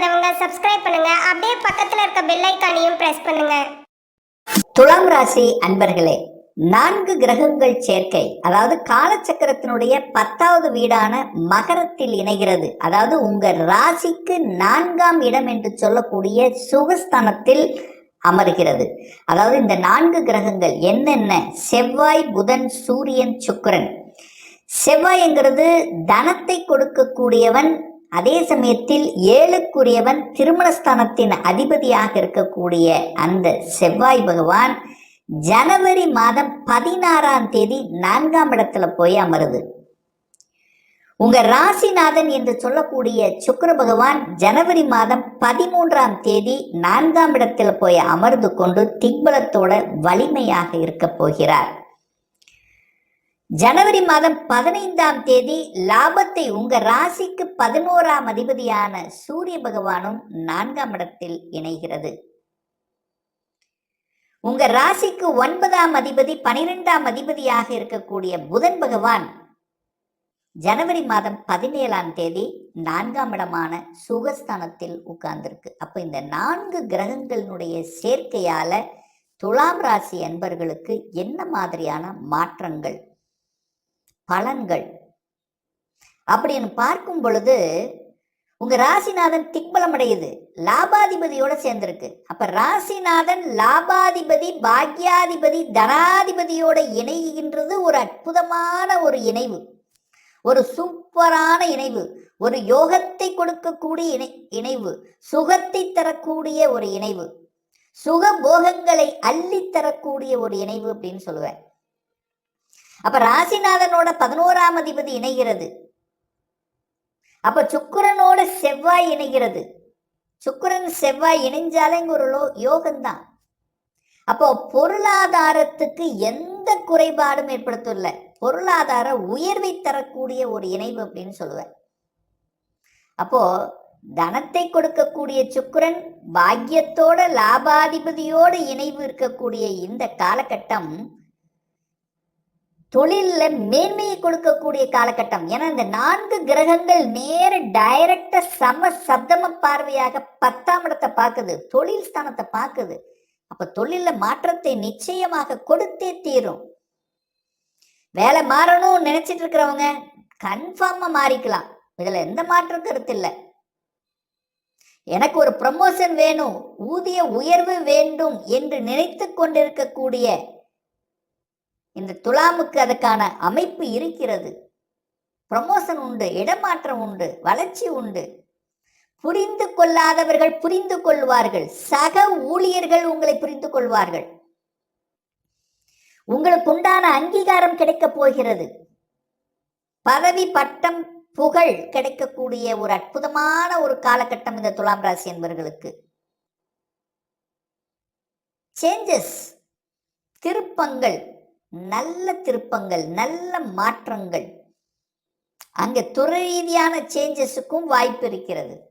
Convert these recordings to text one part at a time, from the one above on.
பண்ணாதவங்க சப்ஸ்கிரைப் பண்ணுங்க. அப்படியே பக்கத்துல இருக்க பெல் ஐக்கானையும் பிரஸ் பண்ணுங்க. துலாம் ராசி அன்பர்களே நான்கு கிரகங்கள் சேர்க்கை அதாவது காலச்சக்கரத்தினுடைய பத்தாவது வீடான மகரத்தில் இணைகிறது. அதாவது உங்க ராசிக்கு நான்காம் இடம் என்று சொல்லக்கூடிய சுகஸ்தானத்தில் அமர்கிறது. அதாவது இந்த நான்கு கிரகங்கள் என்னென்ன? செவ்வாய் புதன் சூரியன் சுக்கிரன். செவ்வாய்ங்கிறது தனத்தை கொடுக்கக்கூடியவன் அதே சமயத்தில் ஏழுக்குரியவன் திருமணஸ்தானத்தின் அதிபதியாக இருக்கக்கூடிய அந்த செவ்வாய் பகவான் ஜனவரி மாதம் பதினாறாம் தேதி நான்காம் இடத்துல போய் அமருது. உங்க ராசிநாதன் என்று சொல்லக்கூடிய சுக்கர பகவான் ஜனவரி மாதம் பதிமூன்றாம் தேதி நான்காம் இடத்துல போய் அமர்ந்து கொண்டு திக்பலத்தோட வலிமையாக இருக்க போகிறார். ஜனவரி மாதம் பதினைந்தாம் தேதி லாபத்தை உங்க ராசிக்கு பதினோராம் அதிபதியான சூரிய பகவானும் நான்காம் இடத்தில் இணைகிறது. உங்க ராசிக்கு ஒன்பதாம் அதிபதி பனிரெண்டாம் அதிபதியாக இருக்கக்கூடிய புதன் பகவான் ஜனவரி மாதம் பதினேழாம் தேதி நான்காம் இடமான சுகஸ்தானத்தில் உட்கார்ந்திருக்கு. அப்ப இந்த நான்கு கிரகங்களினுடைய சேர்க்கையால துலாம் ராசி அன்பர்களுக்கு என்ன மாதிரியான மாற்றங்கள்? பலன்கள். அப்படின்னு பார்க்கும் பொழுது உங்க ராசிநாதன் திக்பலம் அடையுது. லாபாதிபதியோட சேர்ந்திருக்கு. அப்ப ராசிநாதன் லாபாதிபதி பாக்யாதிபதி தனாதிபதியோட இணைகின்றது ஒரு அற்புதமான ஒரு இணைவு. ஒரு சூப்பரான இணைவு. ஒரு யோகத்தை கொடுக்கக்கூடிய இணை இணைவு. சுகத்தை தரக்கூடிய ஒரு இணைவு. சுக போகங்களை அள்ளி தரக்கூடிய ஒரு இணைவு அப்படின்னு சொல்லுவேன். அப்ப ராசிநாதனோட பதினோராம் அதிபதி இணைகிறது. அப்ப சுக்கிரனோட செவ்வாய் இணைகிறது. சுக்கிரன் செவ்வாய் இணைஞ்சாலே இங்க ஒரு லோ- யோகம்தான். அப்போ பொருளாதாரத்துக்கு எந்த குறைபாடும் ஏற்படுத்தல பொருளாதார உயர்வை தரக்கூடிய ஒரு இணைவு அப்படின்னு சொல்லுவேன். அப்போ தனத்தை கொடுக்கக்கூடிய சுக்கிரன் பாக்கியத்தோட லாபாதிபதியோட இணைவு இருக்கக்கூடிய இந்த காலகட்டம் தொழிலில் மேன்மையை கொடுக்கக்கூடிய காலகட்டம். ஏன்னா இந்த நான்கு கிரகங்கள் நேர டைரக்டா சம சப்தம பார்வையாக பத்தாம் இடத்தை பார்க்குது. தொழில் ஸ்தானத்தை பார்க்குது. அப்ப தொழில மாற்றத்தை நிச்சயமாக கொடுத்தே தீரும். வேலை மாறணும் நினைச்சிட்டு இருக்கிறவங்க கன்ஃபார்மா மாறிக்கலாம். இதுல எந்த மாற்றம் கருத்து இல்லை. எனக்கு ஒரு ப்ரமோஷன் வேணும் ஊதிய உயர்வு வேண்டும் என்று நினைத்து கொண்டிருக்கக்கூடிய இந்த துலாமுக்கு அதுக்கான அமைப்பு இருக்கிறது. ப்ரமோஷன் உண்டு இடமாற்றம் உண்டு வளர்ச்சி உண்டு. புரிந்து கொள்ளாதவர்கள் புரிந்து கொள்வார்கள். சக ஊழியர்கள் உங்களை புரிந்து கொள்வார்கள். உங்களுக்கு உண்டான அங்கீகாரம் கிடைக்கப் போகிறது. பதவி பட்டம் புகழ் கிடைக்கக்கூடிய ஒரு அற்புதமான ஒரு காலகட்டம் இந்த துலாம் ராசி என்பவர்களுக்கு சேஞ்சஸ் திருப்பங்கள் நல்ல திருப்பங்கள் நல்ல மாற்றங்கள். அங்கே துறை ரீதியான சேஞ்சஸுக்கும் வாய்ப்பு இருக்கிறது.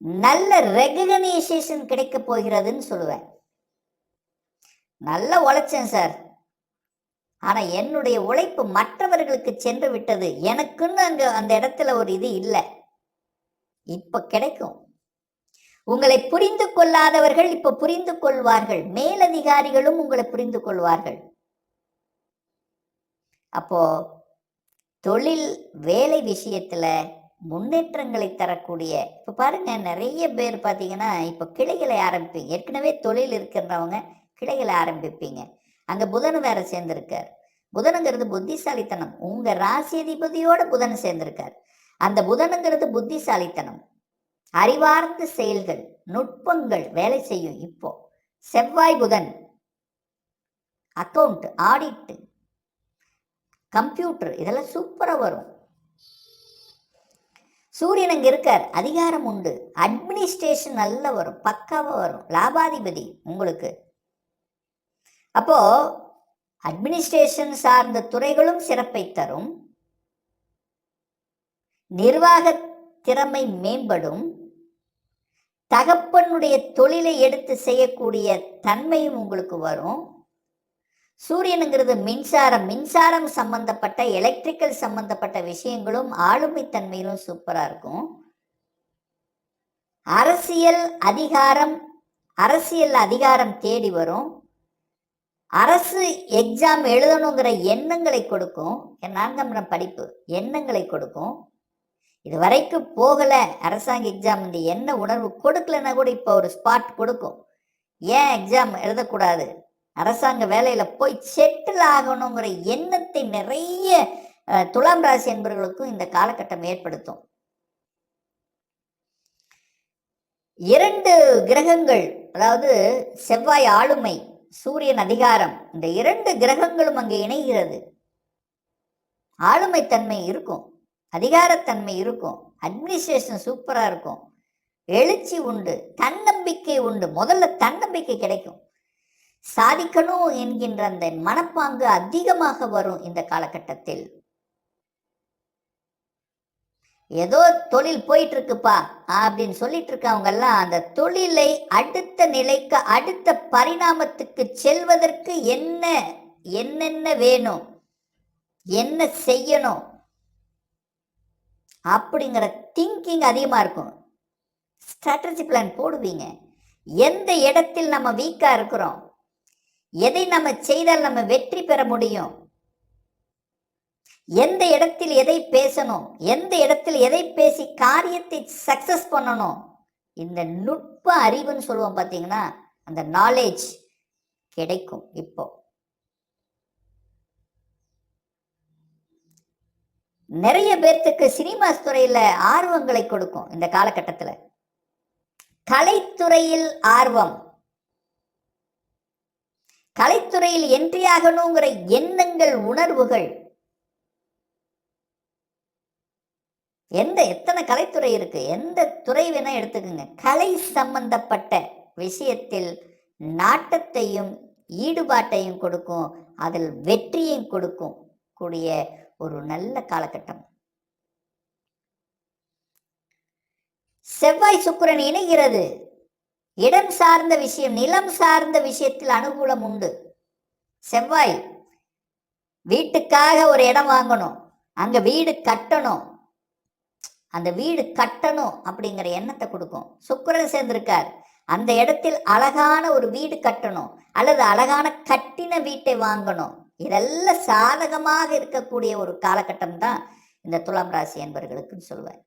நல்ல ரெகனைசேஷன் கிடைக்க போகிறதுன்னு சொல்லுவேன். நல்ல உழைச்சேன் சார். ஆனால் என்னுடைய உழைப்பு மற்றவர்களுக்கு சென்று விட்டது. எனக்குன்னு அங்கே அந்த இடத்துல ஒரு இது இல்லை. இப்போ கிடைக்கும். உங்களை புரிந்து கொள்ளாதவர்கள் இப்ப புரிந்து கொள்வார்கள். மேலதிகாரிகளும் உங்களை புரிந்து கொள்வார்கள். அப்போ தொழில் வேலை விஷயத்துல முன்னேற்றங்களை தரக்கூடிய இப்ப பாருங்க நிறைய பேர் பார்த்தீங்கன்னா இப்போ கிளைகளை ஆரம்பிப்பீங்க. ஏற்கனவே தொழில் இருக்கின்றவங்க கிளைகளை ஆரம்பிப்பீங்க. அங்க புதன் வேற சேர்ந்திருக்கார். புதனுங்கிறது புத்திசாலித்தனம். உங்க ராசி அதிபதியோட புதன் சேர்ந்திருக்கார். அந்த புதனுங்கிறது புத்திசாலித்தனம். அறிவார்ந்த செயல்கள் நுட்பங்கள் வேலை செய்யும் இப்போ. செவ்வாய் புதன். அக்கௌண்ட் ஆடிட்டு கம்ப்யூட்டர் இதெல்லாம் சூப்பராக வரும். சூரியன் அங்கே இருக்கார் அதிகாரம் உண்டு. அட்மினிஸ்ட்ரேஷன் நல்லா வரும் பக்காவாக வரும். லாபாதிபதி உங்களுக்கு. அப்போ அட்மினிஸ்ட்ரேஷன் சார்ந்த துறைகளும் சிறப்பை தரும். நிர்வாக திறமை மேம்படும். தகப்பனுடைய தொழிலை எடுத்து செய்யக்கூடிய தன்மையும் உங்களுக்கு வரும். சூரியனுங்கிறது மின்சாரம். மின்சாரம் சம்பந்தப்பட்ட எலக்ட்ரிக்கல் சம்பந்தப்பட்ட விஷயங்களும் ஆளுமை தன்மையிலும் சூப்பராக இருக்கும். அரசியல் அதிகாரம் அரசியல் அதிகாரம் தேடி வரும். அரசு எக்ஸாம் எழுதணுங்கிற எண்ணங்களை கொடுக்கும். நான்காம் படிப்பு. எண்ணங்களை கொடுக்கும். இது வரைக்கும் போகல. அரசாங்க எக்ஸாம் இந்த என்ன உணர்வு கொடுக்கலன்னா கூட இப்போ ஒரு ஸ்பாட் கொடுக்கும். ஏன் எக்ஸாம் எழுதக்கூடாது? அரசாங்க வேலையில போய் செட்டில் ஆகணுங்கிற எண்ணத்தை நிறைய துலாம் ராசி என்பவர்களுக்கும் இந்த காலகட்டம் ஏற்படுத்தும். இரண்டு கிரகங்கள் அதாவது செவ்வாய் ஆளுமை சூரியன் அதிகாரம் இந்த இரண்டு கிரகங்களும் அங்கே இணைகிறது. ஆளுமை தன்மை இருக்கும். அதிகாரத்தன்மை இருக்கும். அட்மினிஸ்ட்ரேஷன் சூப்பராக இருக்கும். எழுச்சி உண்டு. தன்னம்பிக்கை உண்டு. முதல்ல தன்னம்பிக்கை கிடைக்கும். சாதிக்கணும் என்கின்ற அந்த மனப்பாங்கு அதிகமாக வரும் இந்த காலகட்டத்தில். ஏதோ தொழில் போயிட்டு இருக்குப்பா அப்படின்னு சொல்லிட்டு இருக்கவங்க எல்லாம் அந்த தொழிலை அடுத்த நிலைக்கு அடுத்த பரிணாமத்துக்கு செல்வதற்கு என்ன என்னென்ன வேணும்? என்ன செய்யணும்? அப்படிங்கிற திங்கிங் அதிகமாக இருக்கும். ஸ்ட்ராட்டஜி பிளான் போடுவீங்க. எந்த இடத்தில் நம்ம வீக்காக இருக்கிறோம்? எதை நம்ம செய்தால் நம்ம வெற்றி பெற முடியும்? எந்த இடத்தில் எதை பேசணும்? எந்த இடத்தில் எதை பேசி காரியத்தை சக்சஸ் பண்ணணும்? இந்த நுட்ப அறிவுன்னு சொல்லுவோம் பார்த்தீங்கன்னா அந்த நாலேஜ் கிடைக்கும் இப்போ. நிறைய பேர்த்துக்கு சினிமாஸ் துறையில ஆர்வங்களை கொடுக்கும் இந்த காலகட்டத்தில். கலைத்துறையில் ஆர்வம். கலைத்துறையில் என்ட்ரி ஆகணுங்கிற எண்ணங்கள் உணர்வுகள். எந்த எத்தனை கலைத்துறை இருக்கு? எந்த துறை வேணா எடுத்துக்கோங்க. கலை சம்பந்தப்பட்ட விஷயத்தில் நாட்டத்தையும் ஈடுபாட்டையும் கொடுக்கும். அதில் வெற்றியையும் கொடுக்கும். கூடிய ஒரு நல்ல காலகட்டம். செவ்வாய் சுக்கரன் இணைகிறது. இடம் சார்ந்த விஷயம் நிலம் சார்ந்த விஷயத்தில் அனுகூலம் உண்டு. செவ்வாய் வீட்டுக்காக ஒரு இடம் வாங்கணும். அங்க வீடு கட்டணும். அந்த வீடு கட்டணும் அப்படிங்கிற எண்ணத்தை கொடுக்கும். சுக்கரன் சேர்ந்திருக்கார். அந்த இடத்தில் அழகான ஒரு வீடு கட்டணும். அல்லது அழகான கட்டின வீட்டை வாங்கணும். இதெல்லாம் சாதகமாக இருக்கக்கூடிய ஒரு காலகட்டம் தான் இந்த துலாம் ராசி என்பவர்களுக்குன்னு சொல்லுவேன்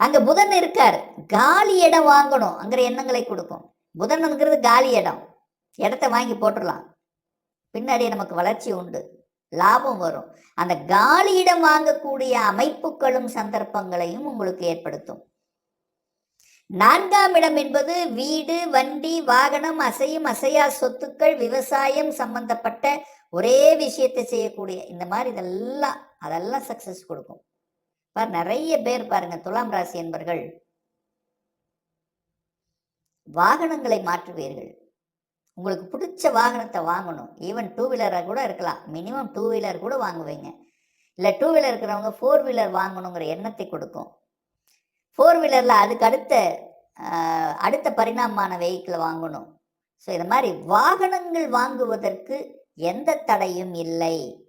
அங்க புதன் இருக்கார். காலி இடம் வாங்கணும். அங்கிற எண்ணங்களை கொடுக்கும். புதன்ங்கிறது காலி இடம். இடத்த வாங்கி போட்டுடலாம். பின்னாடி நமக்கு வளர்ச்சி உண்டு. லாபம் வரும். அந்த காலியிடம் வாங்கக்கூடிய அமைப்புகளும் சந்தர்ப்பங்களையும் உங்களுக்கு ஏற்படுத்தும். நான்காம் இடம் என்பது வீடு வண்டி வாகனம் அசையும் அசையா சொத்துக்கள் விவசாயம் சம்பந்தப்பட்ட ஒரே விஷயத்தை செய்யக்கூடிய இந்த மாதிரி இதெல்லாம் அதெல்லாம் சக்சஸ் கொடுக்கும். பார் நிறைய பேர் பாருங்க துலாம் ராசி என்பர்கள் வாகனங்களை மாற்றுவீர்கள். உங்களுக்கு பிடிச்ச வாகனத்தை வாங்கணும். ஈவன் டூ வீலராக கூட இருக்கலாம். மினிமம் டூ வீலர் கூட வாங்குவீங்க. இல்லை டூ வீலர் இருக்கிறவங்க ஃபோர் வீலர் வாங்கணுங்கிற எண்ணத்தை கொடுக்கும். ஃபோர் வீலரில் அதுக்கு அடுத்த அடுத்த பரிணாமமான வெஹிக்கிளை வாங்கணும். ஸோ இது மாதிரி வாகனங்கள் வாங்குவதற்கு எந்த தடையும் இல்லை.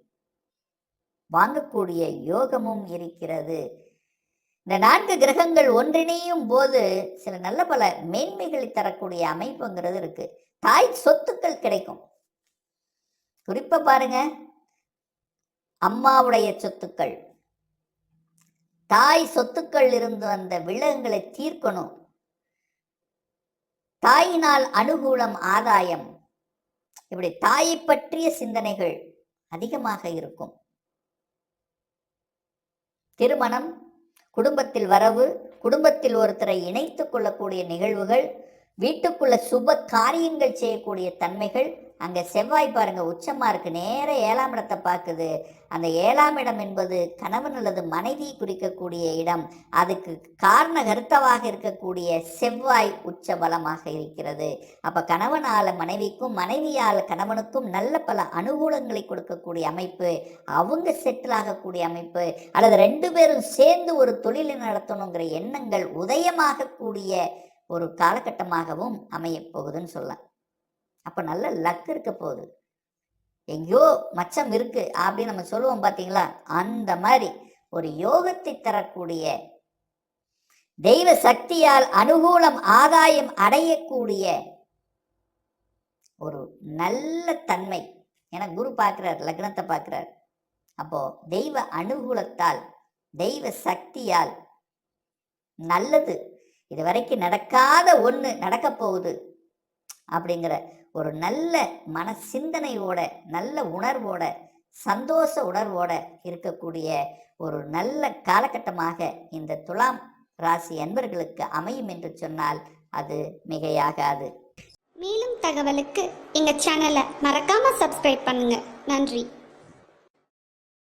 வாங்கக்கூடிய யோகமும் இருக்கிறது. இந்த நான்கு கிரகங்கள் ஒன்றிணையும் போது சில நல்ல பல மேன்மைகளை தரக்கூடிய அமைப்புங்கிறது இருக்கு. தாய் சொத்துக்கள் கிடைக்கும். குறிப்பா பாருங்க. அம்மாவுடைய சொத்துக்கள். தாய் சொத்துக்கள் இருந்து வந்த விலங்குகளை தீர்க்கணும். தாயினால் அனுகூலம் ஆதாயம். இப்படி தாயை பற்றிய சிந்தனைகள் அதிகமாக இருக்கும். திருமணம் குடும்பத்தில் வரவு குடும்பத்தில் ஒருத்தரை இணைத்துக் கொள்ளக்கூடிய நிகழ்வுகள் வீட்டுக்குள்ள சுப காரியங்கள் செய்யக்கூடிய தன்மைகள் அங்க செவ்வாய் பாருங்க உச்சமா இருக்கு. நேர ஏழாம் இடத்தை பார்க்குது. அந்த ஏழாம் இடம் என்பது கணவன் அல்லது மனைவி குறிக்கக்கூடிய இடம். அதுக்கு காரண கருத்தவாக இருக்கக்கூடிய செவ்வாய் உச்ச பலமாக இருக்கிறது. அப்ப கணவனால மனைவிக்கும் மனைவியால் கணவனுக்கும் நல்ல பல அனுகூலங்களை கொடுக்கக்கூடிய அமைப்பு அவங்க செட்டில் ஆகக்கூடிய அமைப்பு அல்லது ரெண்டு பேரும் சேர்ந்து ஒரு தொழிலை நடத்தணுங்கிற எண்ணங்கள் உதயமாகக்கூடிய ஒரு காலகட்டமாகவும் அமையப் போகுதுன்னு சொல்லலாம். அப்போ நல்ல லக் இருக்க போகுது. எங்கேயோ மச்சம் இருக்கு அப்படின்னு நம்ம சொல்லுவோம் பார்த்தீங்களா அந்த மாதிரி ஒரு யோகத்தை தரக்கூடிய தெய்வ சக்தியால் அனுகூலம் ஆதாயம் அடையக்கூடிய ஒரு நல்ல தன்மை. என குரு பார்க்குறார் லக்னத்தை பார்க்குறார் அப்போ தெய்வ அனுகூலத்தால் தெய்வ சக்தியால் நல்லது. இது வரைக்கும் நடக்காத ஒன்று நடக்க போகுது. அப்படிங்கிற ஒரு நல்ல மன சிந்தனையோட நல்ல உணர்வோட சந்தோஷ உணர்வோட இருக்கக்கூடிய ஒரு நல்ல காலகட்டமாக இந்த துலாம் ராசி அன்பர்களுக்கு அமையும் என்று சொன்னால் அது மிகையாகாது. மேலும் தகவலுக்கு எங்கள் சேனலை மறக்காமல் சப்ஸ்கிரைப் பண்ணுங்கள் நன்றி.